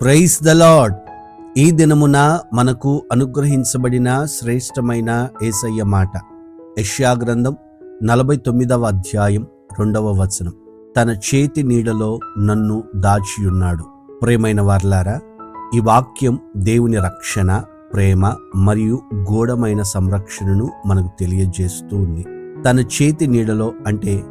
Praise the lord ఈ దినమున మనకు అనుగ్రహించబడిన శ్రేష్టమైన ఏసయ్య మాట. యష్యాగ్రంథం నలభై తొమ్మిదవ అధ్యాయం రెండవ వచనం. తన చేతి నీడలో నన్ను దాచియున్నాడు. ప్రేమైన వార్లారా ఈ వాక్యం దేవుని రక్షణ ప్రేమ మరియు గూఢమైన సంరక్షణను మనకు తెలియజేస్తూ ఉంది తన చేతి నీడలో అంటే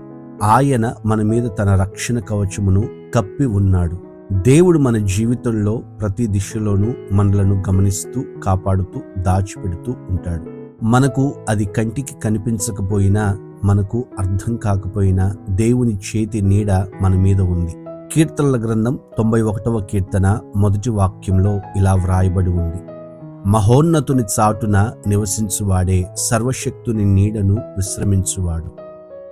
ఆయన మన మీద తన రక్షణ కవచమును కప్పి ఉన్నాడు. దేవుడు మన జీవితంలో ప్రతి దిశలోనూ మనలను గమనిస్తూ కాపాడుతూ దాచిపెడుతూ ఉంటాడు. మనకు అది కంటికి కనిపించకపోయినా మనకు అర్థం కాకపోయినా దేవుని చేతి నీడ మన మీద ఉంది. కీర్తనల గ్రంథం తొంభై ఒకటవ కీర్తన మొదటి వాక్యంలో ఇలా వ్రాయబడి ఉంది. మహోన్నతుని చాటున నివసించువాడే సర్వశక్తుని నీడను విశ్రమించువాడు.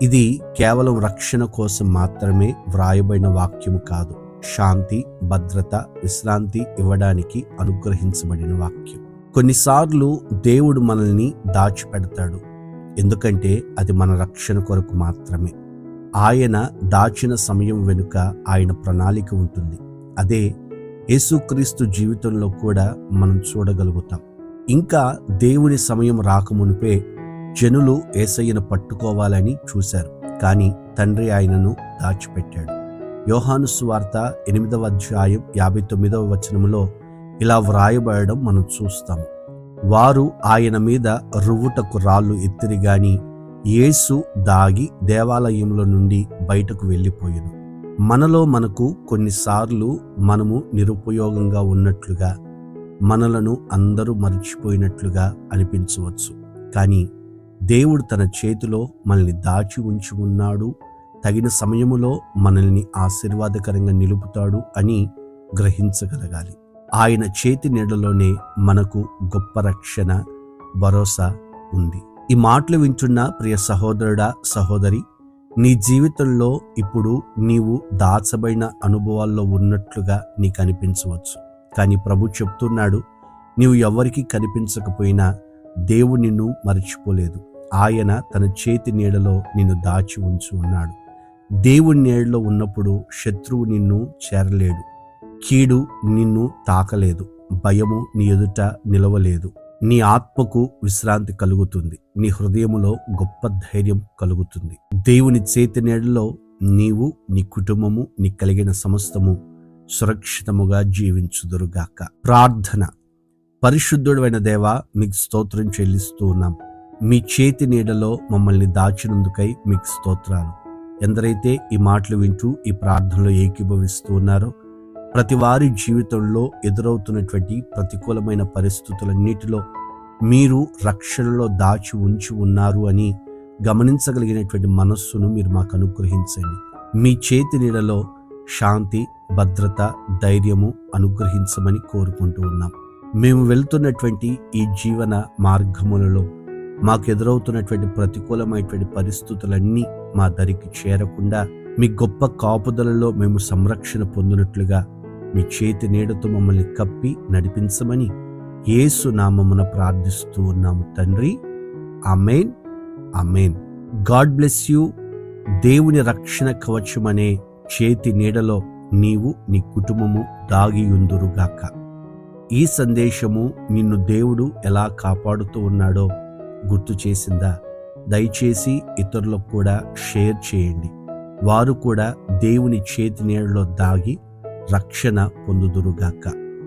ఇది కేవలం రక్షణ కోసం మాత్రమే వ్రాయబడిన వాక్యము కాదు. శాంతి భద్రత విశ్రాంతి ఇవ్వడానికి అనుగ్రహించబడిన వాక్యం. కొన్నిసార్లు దేవుడు మనల్ని దాచిపెడతాడు. ఎందుకంటే అది మన రక్షణ కొరకు మాత్రమే. ఆయన దాచిన సమయం వెనుక ఆయన ప్రణాళిక ఉంటుంది. అదే యేసుక్రీస్తు జీవితంలో కూడా మనం చూడగలుగుతాం. ఇంకా దేవుని సమయం రాకమునిపే జనులు ఏసయ్యను పట్టుకోవాలని చూశారు. కానీ తండ్రి ఆయనను దాచిపెట్టాడు. యోహాను సువార్త ఎనిమిదవ అధ్యాయం యాభై తొమ్మిదవ వచనములో ఇలా వ్రాయబడడం మనం చూస్తాం. వారు ఆయన మీద రువ్వుటకు రాళ్ళు ఎత్తిరి గాని యేసు దాగి దేవాలయంలో నుండి బయటకు వెళ్ళిపోయాను. మనలో మనకు కొన్నిసార్లు మనము నిరుపయోగంగా ఉన్నట్లుగా మనలను అందరూ మర్చిపోయినట్లుగా అనిపించవచ్చు. కానీ దేవుడు తన చేతిలో మనల్ని దాచి ఉంచి ఉన్నాడు తగిన సమయములో మనల్ని ఆశీర్వాదకరంగా నిలుపుతాడు అని గ్రహించగలగాలి. ఆయన చేతి నీడలోనే మనకు గొప్ప రక్షణ భరోసా ఉంది. ఈ మాటలు వింటున్న ప్రియ సహోదరుడా సహోదరి నీ జీవితంలో ఇప్పుడు నీవు దాచబడిన అనుభవాల్లో ఉన్నట్లుగా నీకు అనిపించవచ్చు. కానీ ప్రభు చెప్తున్నాడు నీవు ఎవరికి కనిపించకపోయినా దేవుడు నిన్ను మర్చిపోలేదు. ఆయన తన చేతి నీడలో నిన్ను దాచి ఉంచు ఉన్నాడు దేవుని నీడలో ఉన్నప్పుడు శత్రువు నిన్ను చేరలేడు కీడు నిన్ను తాకలేదు భయము నీ ఎదుట నిలవలేదు. నీ ఆత్మకు విశ్రాంతి కలుగుతుంది నీ హృదయములో గొప్ప ధైర్యం కలుగుతుంది. దేవుని చేతి నీడలో నీవు నీ కుటుంబము నీ కలిగిన సమస్తము సురక్షితముగా జీవించుదురుగాక. ప్రార్థన. పరిశుద్ధుడైన దేవ మీకు స్తోత్రం చెల్లిస్తూ ఉన్నాం. మీ చేతి నీడలో మమ్మల్ని దాచినందుకై మీకు స్తోత్రాలు. ఎందరైతే ఈ మాటలు వింటూ ఈ ప్రార్థనలో ఏకీభవిస్తూ ఉన్నారో ప్రతి వారి జీవితంలో ఎదురవుతున్నటువంటి ప్రతికూలమైన పరిస్థితులన్నిటిలో మీరు రక్షణలో దాచి ఉంచి ఉన్నారు అని గమనించగలిగినటువంటి మనస్సును మీరు మాకు అనుగ్రహించండి. మీ చేతి నీడలో శాంతి భద్రత ధైర్యము అనుగ్రహించమని కోరుకుంటూ ఉన్నాం. మేము వెళ్తున్నటువంటి ఈ జీవన మార్గములలో మాకు ఎదురవుతున్నటువంటి ప్రతికూలమైనటువంటి పరిస్థితులన్నీ మా దరికి చేరకుండా మీ గొప్ప కాపుదలలో మేము సంరక్షణ పొందినట్లుగా మీ చేతి నీడతో మమ్మల్ని కప్పి నడిపించమని యేసు నామమున ప్రార్థిస్తూ ఉన్నాము తండ్రి. Amen amen God bless you. దేవుని రక్షణ కవచం అనే చేతి నీడలో నీవు నీ కుటుంబము దాగియుందురుగాక. ఈ సందేశము నిన్ను దేవుడు ఎలా కాపాడుతూ ఉన్నాడో గుర్తు చేసిందా? దయచేసి ఇతరులకు కూడా షేర్ చేయండి. వారు కూడా దేవుని చేతి నీడలో దాగి రక్షణ పొందుదురుగాక.